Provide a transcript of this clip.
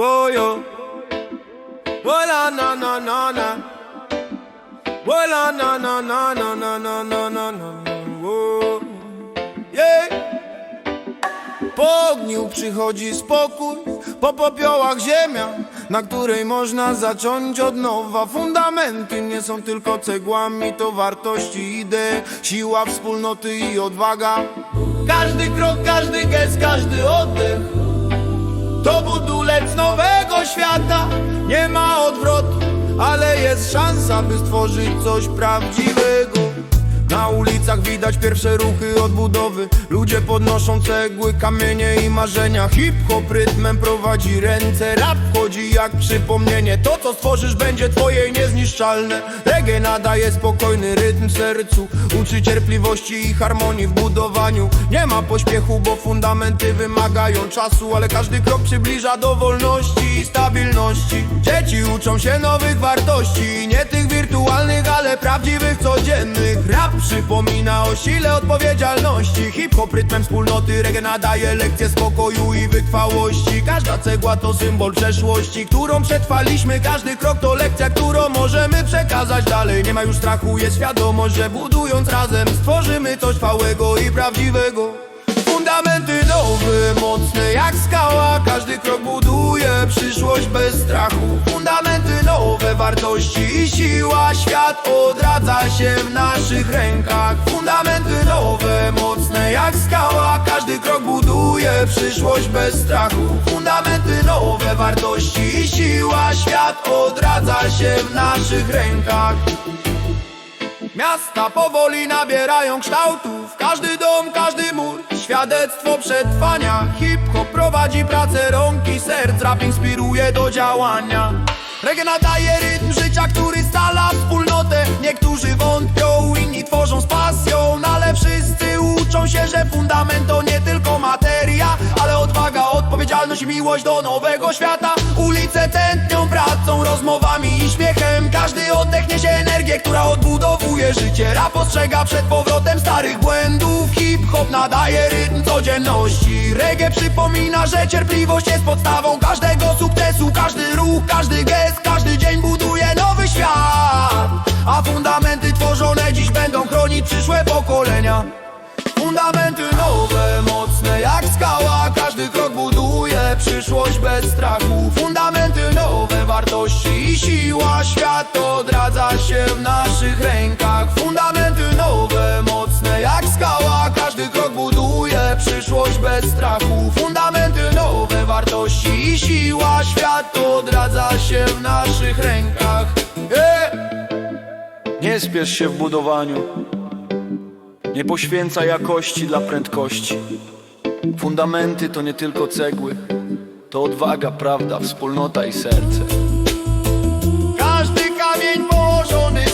Whoa, yo. Well, na na na na. Well, na na na na na na na na na. Yeah. Po ogniu przychodzi spokój, po popiołach ziemia, na której można zacząć od nowa. Fundamenty nie są tylko cegłami, to wartości, idee, siła wspólnoty i odwaga. Każdy krok, każdy gest, każdy oddech jest szansa, by stworzyć coś prawdziwego. Na ulicach widać pierwsze ruchy odbudowy. Ludzie podnoszą cegły, kamienie i marzenia. Hip-hop rytmem prowadzi ręce Rap wchodzi jak przypomnienie. To co stworzysz będzie twoje niezniszczalne. Reggae nadaje spokojny rytm sercu. Uczy cierpliwości i harmonii w budowaniu. Nie ma pośpiechu, bo fundamenty wymagają czasu Ale każdy krok przybliża do wolności i stabilności. Dzieci uczą się nowych wartości. Nie tych wirtualnych, ale prawdziwych, codziennych. Rap przypomina o sile odpowiedzialności. Hip-hop rytmem wspólnoty Reggae nadaje lekcje spokoju i wytrwałości. Każda cegła to symbol przeszłości Którą przetrwaliśmy. Każdy krok to lekcja, którą możemy przekazać dalej. Nie ma już strachu, jest świadomość, że budując razem Stworzymy coś trwałego i prawdziwego. Fundamenty nowe, mocne jak skała. Każdy krok buduje przyszłość bez strachu wartości. I siła Świat odradza się w naszych rękach. Fundamenty nowe, mocne jak skała. Każdy krok buduje przyszłość bez strachu. Fundamenty nowe, wartości. I siła Świat odradza się w naszych rękach. Miasta powoli nabierają kształtów. Każdy dom, każdy mur Świadectwo przetrwania. Hip-hop prowadzi pracę rąk i serc. Rap inspiruje do działania Reggae nadaje rytm życia, który scala wspólnotę. Niektórzy wątpią, inni tworzą z pasją no Ale wszyscy uczą się, że fundament to nie tylko materia Ale odwaga, odpowiedzialność i miłość do nowego świata. Ulice tętnią pracą, rozmowami i śmiechem. Każdy oddech niesie energię, która życie. Rap ostrzega przed powrotem starych błędów. Hip-hop nadaje rytm codzienności. Reggae przypomina, że cierpliwość jest podstawą każdego sukcesu. Każdy ruch, każdy gest, każdy dzień buduje nowy świat. A fundamenty tworzone dziś będą chronić przyszłe pokolenia. Fundamenty nowe, mocne jak skała. Każdy krok buduje przyszłość bez strachu. Fundamenty nowe, wartości i siła. Świat odradza się w naszych rękach siła Świat odradza się w naszych rękach yeah! Nie spiesz się w budowaniu. Nie poświęca jakości dla prędkości. Fundamenty to nie tylko cegły, to odwaga, prawda, wspólnota i serce. Każdy kamień położony